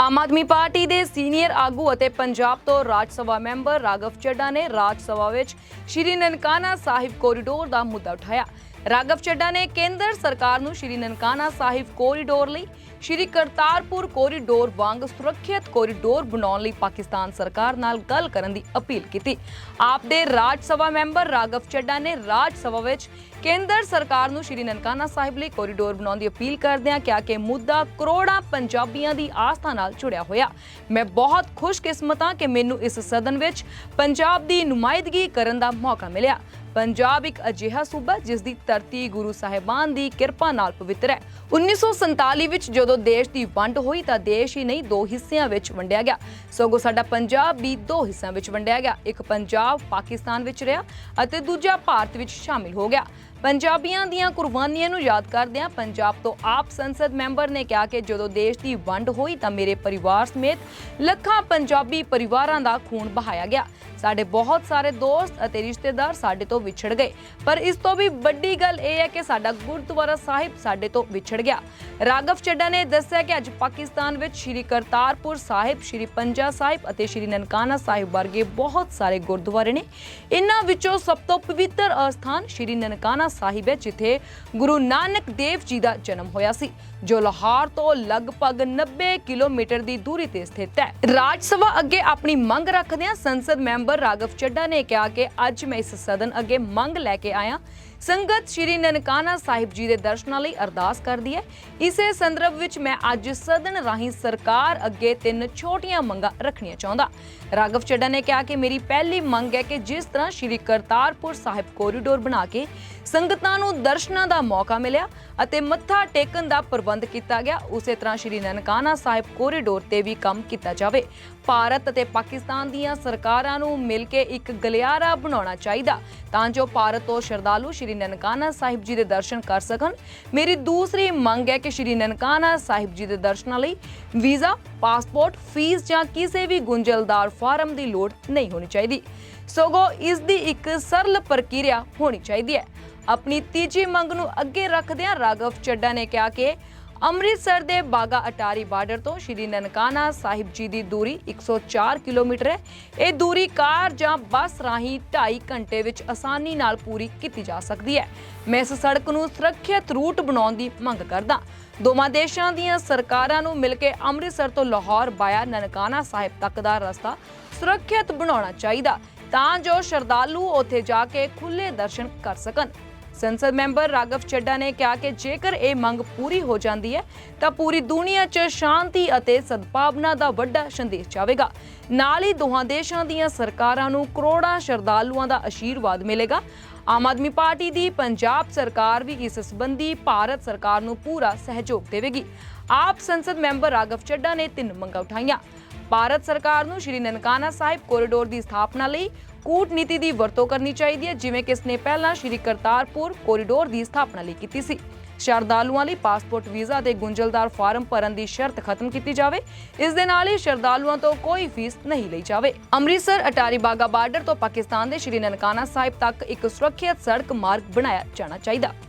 Aam Aadmi party ਦੇ senior ਆਗੂ ਅਤੇ ਪੰਜਾਬ ਤੋਂ ਰਾਜ ਸਭਾ ਮੈਂਬਰ ਰਾਘਵ ਚੱਡਾ ਨੇ ਰਾਜ ਸਭਾ ਵਿੱਚ ਸ਼੍ਰੀ ਨਨਕਾਣਾ ਸਾਹਿਬ ਕੋਰੀਡੋਰ ਦਾ ਮੁੱਦਾ ਉਠਾਇਆ। ਰਾਘਵ ਚੱਡਾ ਨੇ ਕੇਂਦਰ ਸਰਕਾਰ ਨੂੰ ਸ਼੍ਰੀ ਨਨਕਾਣਾ ਸਾਹਿਬ ਕੋਰੀਡੋਰ ਲਈ ਸ਼੍ਰੀ ਕਰਤਾਰਪੁਰ ਕੋਰੀਡੋਰ ਵਾਂਗ ਸੁਰੱਖਿਅਤ ਕੋਰੀਡੋਰ ਬਣਾਉਣ ਲਈ ਪਾਕਿਸਤਾਨ ਸਰਕਾਰ ਨਾਲ ਗੱਲ ਕਰਨ ਦੀ ਅਪੀਲ ਕੀਤੀ। ਆਪ ਦੇ ਰਾਜ ਸਭਾ ਮੈਂਬਰ ਰਾਘਵ ਚੱਡਾ ਨੇ ਰਾਜ ਸਭਾ ਵਿੱਚ ਕੇਂਦਰ ਸਰਕਾਰ ਨੂੰ ਸ਼੍ਰੀ ਨਨਕਾਣਾ ਸਾਹਿਬ ਲਈ ਕੋਰੀਡੋਰ ਬਣਾਉਣ ਦੀ ਅਪੀਲ ਕਰਦਿਆਂ ਕਿਹਾ ਕਿ ਮੁੱਦਾ ਕਰੋੜਾਂ ਪੰਜਾਬੀਆਂ ਦੀ ਆਸਥਾ ਨਾਲ ਜੁੜਿਆ ਹੋਇਆ। ਮੈਂ ਬਹੁਤ ਖੁਸ਼ਕਿਸਮਤ ਹਾਂ ਕਿ ਮੈਨੂੰ ਇਸ ਸਦਨ ਵਿੱਚ ਪੰਜਾਬ ਦੀ ਨੁਮਾਇੰਦਗੀ ਕਰਨ ਦਾ ਮੌਕਾ ਮਿਲਿਆ। ਪੰਜਾਬ ਇੱਕ ਅਜਿਹਾ ਸੂਬਾ ਜਿਸ ਦੀ ਧਰਤੀ ਗੁਰੂ ਸਾਹਿਬਾਨ ਦੀ ਕਿਰਪਾ ਨਾਲ ਪਵਿੱਤਰ ਹੈ। 1947 ਵਿੱਚ ਜਦੋਂ ਦੇਸ਼ ਦੀ ਵੰਡ ਹੋਈ ਤਾਂ ਦੇਸ਼ ਹੀ ਨਹੀਂ, ਦੋ ਹਿੱਸਿਆਂ ਵਿੱਚ ਵੰਡਿਆ ਗਿਆ। ਸਗੋਂ ਸਾਡਾ ਪੰਜਾਬ ਵੀ ਦੋ ਹਿੱਸਿਆਂ ਵਿੱਚ ਵੰਡਿਆ ਗਿਆ। ਇੱਕ ਪੰਜਾਬ ਪਾਕਿਸਤਾਨ ਵਿੱਚ ਰਿਹਾ ਅਤੇ ਦੂਜਾ ਭਾਰਤ ਵਿੱਚ ਸ਼ਾਮਿਲ ਹੋ ਗਿਆ। ਪੰਜਾਬੀਆਂ ਦੀਆਂ ਕੁਰਬਾਨੀਆਂ ਨੂੰ ਯਾਦ ਕਰਦਿਆਂ ਪੰਜਾਬ ਤੋਂ ਆਪ ਸੰਸਦ ਮੈਂਬਰ ਨੇ ਕਿਹਾ ਕਿ ਜਦੋਂ ਦੇਸ਼ ਦੀ ਵੰਡ ਹੋਈ ਤਾਂ ਮੇਰੇ ਪਰਿਵਾਰ ਸਮੇਤ ਲੱਖਾਂ ਪੰਜਾਬੀ ਪਰਿਵਾਰਾਂ ਦਾ ਖੂਨ ਬਹਾਇਆ ਗਿਆ। ਸਾਡੇ ਬਹੁਤ ਸਾਰੇ ਦੋਸਤ ਅਤੇ ਰਿਸ਼ਤੇਦਾਰ ਸਾਡੇ ਤੋਂ ਵਿਛੜ ਗਏ। ਪਰ ਇਸ ਤੋਂ ਵੀ ਵੱਡੀ ਗੱਲ ਇਹ ਹੈ ਕਿ ਸਾਡਾ ਗੁਰਦੁਆਰਾ ਸਾਹਿਬ ਸਾਡੇ ਤੋਂ ਵਿਛੜ ਗਿਆ। ਰਾਘਵ ਚੱਡਾ ਨੇ ਦੱਸਿਆ ਕਿ ਅੱਜ ਪਾਕਿਸਤਾਨ ਵਿੱਚ ਸ਼੍ਰੀ ਕਰਤਾਰਪੁਰ ਸਾਹਿਬ, ਸ਼੍ਰੀ ਪੰਜਾ ਸਾਹਿਬ ਅਤੇ ਸ਼੍ਰੀ ਨਨਕਾਣਾ ਸਾਹਿਬ ਵਰਗੇ ਬਹੁਤ ਸਾਰੇ ਗੁਰਦੁਆਰੇ ਨੇ। ਇਨ੍ਹਾਂ ਵਿੱਚੋਂ ਸਭ ਤੋਂ ਪਵਿੱਤਰ ਅਸਥਾਨ ਸ਼੍ਰੀ ਨਨਕਾਣਾ ਸਾਹਿਬ ਹੈ, ਜਿੱਥੇ ਗੁਰੂ ਨਾਨਕ ਦੇਵ ਜੀ ਦਾ ਜਨਮ ਹੋਇਆ ਸੀ, ਜੋ ਲਾਹੌਰ ਤੋਂ ਲਗਭਗ 90 ਕਿਲੋਮੀਟਰ ਦੀ ਦੂਰੀ ਤੇ ਸਥਿਤ ਹੈ। ਰਾਜ ਸਭਾ ਅੱਗੇ ਆਪਣੀ ਮੰਗ ਰੱਖਦਿਆਂ ਸੰਸਦ ਮੈਂਬਰ ਰਾਘਵ ਚੱਡਾ ਨੇ ਕਿਹਾ ਕਿ ਅੱਜ ਮੈਂ ਇਸ ਸਦਨ ਅੱਗੇ ਮੰਗ ਲੈ ਕੇ ਆਇਆ ਸੰਗਤ ਸ਼੍ਰੀ ਨਨਕਾਣਾ ਸਾਹਿਬ ਜੀ ਦੇ ਦਰਸ਼ਨਾਂ ਲਈ ਅਰਦਾਸ ਕਰਦੀ ਹੈ। ਇਸੇ ਸੰਦਰਭ ਵਿੱਚ ਮੈਂ ਅੱਜ ਸਦਨ ਰਾਹੀਂ ਸਰਕਾਰ ਅੱਗੇ ਤਿੰਨ ਛੋਟੀਆਂ ਮੰਗਾਂ ਰੱਖਣੀਆਂ ਚਾਹੁੰਦਾ। ਰਾਘਵ ਚੱਡਾ ਨੇ ਕਿਹਾ ਕਿ ਮੇਰੀ ਪਹਿਲੀ ਮੰਗ ਹੈ ਕਿ ਜਿਸ ਤਰ੍ਹਾਂ ਸ਼੍ਰੀ ਕਰਤਾਰਪੁਰ ਸਾਹਿਬ ਕੋਰੀਡੋਰ ਬਣਾ ਕੇ ਸੰਗਤਾਂ ਨੂੰ ਦਰਸ਼ਨਾਂ ਦਾ ਮੌਕਾ ਮਿਲਿਆ ਅਤੇ ਮੱਥਾ ਟੇਕਣ ਦਾ ਪ੍ਰਬੰਧ ਕੀਤਾ ਗਿਆ, ਉਸੇ ਤਰ੍ਹਾਂ ਸ਼੍ਰੀ ਨਨਕਾਣਾ ਸਾਹਿਬ ਕੋਰੀਡੋਰ ਤੇ ਵੀ ਕੰਮ ਕੀਤਾ ਜਾਵੇ। ਭਾਰਤ ਅਤੇ ਪਾਕਿਸਤਾਨ ਦੀਆਂ ਸਰਕਾਰਾਂ ਨੂੰ ਮਿਲ ਕੇ ਇੱਕ ਗਲਿਆਰਾ ਬਣਾਉਣਾ ਚਾਹੀਦਾ, ਤਾਂ ਜੋ ਭਾਰਤ ਤੋਂ ਸ਼ਰਧਾਲੂ ਸ਼੍ਰੀ ਨਨਕਾਣਾ ਸਾਹਿਬ ਜੀ ਦੇ ਦਰਸ਼ਨ ਕਰ ਸਕਣ। ਮੇਰੀ ਦੂਸਰੀ ਮੰਗ ਹੈ ਕਿ ਸ਼੍ਰੀ ਨਨਕਾਣਾ ਸਾਹਿਬ ਜੀ ਦੇ ਦਰਸ਼ਨਾਂ ਲਈ ਵੀਜ਼ਾ, ਪਾਸਪੋਰਟ, ਫੀਸ ਜਾਂ ਕਿਸੇ ਵੀ ਗੁੰਝਲਦਾਰ ਫਾਰਮ ਦੀ ਲੋੜ ਨਹੀਂ ਹੋਣੀ ਚਾਹੀਦੀ। ਸਗੋਂ ਇਸ ਦੀ ਇੱਕ ਸਰਲ ਪ੍ਰਕਿਰਿਆ ਹੋਣੀ ਚਾਹੀਦੀ ਹੈ। ਆਪਣੀ ਤੀਜੀ ਮੰਗ ਨੂੰ ਅੱਗੇ ਰੱਖਦਿਆਂ ਰਾਘਵ ਚੱਡਾ ਨੇ ਕਿਹਾ ਕਿ ਅੰਮ੍ਰਿਤਸਰ ਦੇ ਬਾਗਾ ਅਟਾਰੀ ਬਾਰਡਰ ਤੋਂ ਸ਼੍ਰੀ ਨਨਕਾਣਾ ਸਾਹਿਬ ਜੀ ਦੀ ਦੂਰੀ 104 ਕਿਲੋਮੀਟਰ ਹੈ। ਇਹ ਦੂਰੀ ਕਾਰ ਜਾਂ ਬੱਸ ਰਾਹੀਂ 2.5 ਘੰਟੇ ਵਿੱਚ ਆਸਾਨੀ ਨਾਲ ਪੂਰੀ ਕੀਤੀ ਜਾ ਸਕਦੀ ਹੈ। ਮੈਂ ਇਸ ਸੜਕ ਨੂੰ ਸੁਰੱਖਿਅਤ ਰੂਟ ਬਣਾਉਣ ਦੀ ਮੰਗ ਕਰਦਾ ਦੋਵਾਂ ਦੇਸ਼ਾਂ ਦੀਆਂ ਸਰਕਾਰਾਂ ਨੂੰ ਮਿਲ ਕੇ ਅੰਮ੍ਰਿਤਸਰ ਤੋਂ ਲਾਹੌਰ ਬਾਇਆ ਨਨਕਾਣਾ ਸਾਹਿਬ ਤੱਕ ਦਾ ਰਸਤਾ ਸੁਰੱਖਿਅਤ ਬਣਾਉਣਾ ਚਾਹੀਦਾ ਤਾਂ ਜੋ ਸ਼ਰਧਾਲੂ ਉੱਥੇ ਜਾ ਕੇ ਖੁੱਲੇ ਦਰਸ਼ਨ ਕਰ ਸਕਣ। ਸੰਸਦ ਮੈਂਬਰ ਰਾਘਵ ਚੱਡਾ ਨੇ ਕਿਹਾ ਕਿ ਜੇਕਰ ਇਹ ਮੰਗ ਪੂਰੀ ਹੋ ਜਾਂਦੀ ਹੈ, ਤਾਂ ਪੂਰੀ ਦੁਨੀਆ 'ਚ ਸ਼ਾਂਤੀ ਅਤੇ ਸਦਭਾਵਨਾ ਦਾ ਵੱਡਾ ਸੰਦੇਸ਼ ਜਾਵੇਗਾ। ਨਾਲ ਹੀ ਦੋਹਾਂ ਦੇਸ਼ਾਂ ਦੀਆਂ ਸਰਕਾਰਾਂ ਨੂੰ ਕਰੋੜਾਂ ਸ਼ਰਧਾਲੂਆਂ ਦਾ ਅਸ਼ੀਰਵਾਦ ਮਿਲੇਗਾ। ਆਮ ਆਦਮੀ ਪਾਰਟੀ ਦੀ ਪੰਜਾਬ ਸਰਕਾਰ ਵੀ ਇਸ ਸੰਬੰਧੀ ਭਾਰਤ ਸਰਕਾਰ ਨੂੰ ਪੂਰਾ ਸਹਿਯੋਗ ਦੇਵੇਗੀ। ਆਪ ਸੰਸਦ ਮੈਂਬਰ ਰਾਘਵ ਚੱਡਾ ਨੇ ਤਿੰਨ ਮੰਗਾਂ ਉਠਾਈਆਂ। ਭਾਰਤ ਸਰਕਾਰ ਨੂੰ ਸ਼੍ਰੀ ਨਨਕਾਣਾ ਸਾਹਿਬ ਕੋਰੀਡੋਰ ਦੀ ਸਥਾਪਨਾ ਲਈ ਕੂਟਨੀਤੀ ਦੀ ਵਰਤੋਂ ਕਰਨੀ ਚਾਹੀਦੀ ਹੈ, ਜਿਵੇਂ ਕਿ ਇਸਨੇ ਪਹਿਲਾਂ ਸ਼੍ਰੀ ਕਰਤਾਰਪੁਰ ਕੋਰੀਡੋਰ ਦੀ ਸਥਾਪਨਾ ਲਈ ਕੀਤੀ ਸੀ। ਸ਼ਰਧਾਲੂਆਂ ਲਈ ਪਾਸਪੋਰਟ ਵੀਜ਼ਾ ਦੇ ਗੁੰਝਲਦਾਰ ਫਾਰਮ ਭਰਨ ਦੀ ਸ਼ਰਤ ਖਤਮ ਕੀਤੀ ਜਾਵੇ। ਇਸ ਦੇ ਨਾਲ ਹੀ ਸ਼ਰਧਾਲੂਆਂ ਤੋਂ ਕੋਈ ਫੀਸ ਨਹੀਂ ਲਈ ਜਾਵੇ। ਅੰਮ੍ਰਿਤਸਰ, ਅਟਾਰੀ ਬਾਗਾ ਬਾਰਡਰ ਤੋਂ ਪਾਕਿਸਤਾਨ ਦੇ ਸ਼੍ਰੀ ਨਨਕਾਣਾ ਸਾਹਿਬ ਤੱਕ ਇੱਕ ਸੁਰੱਖਿਅਤ ਸੜਕ ਮਾਰਗ ਬਣਾਇਆ ਜਾਣਾ ਚਾਹੀਦਾ।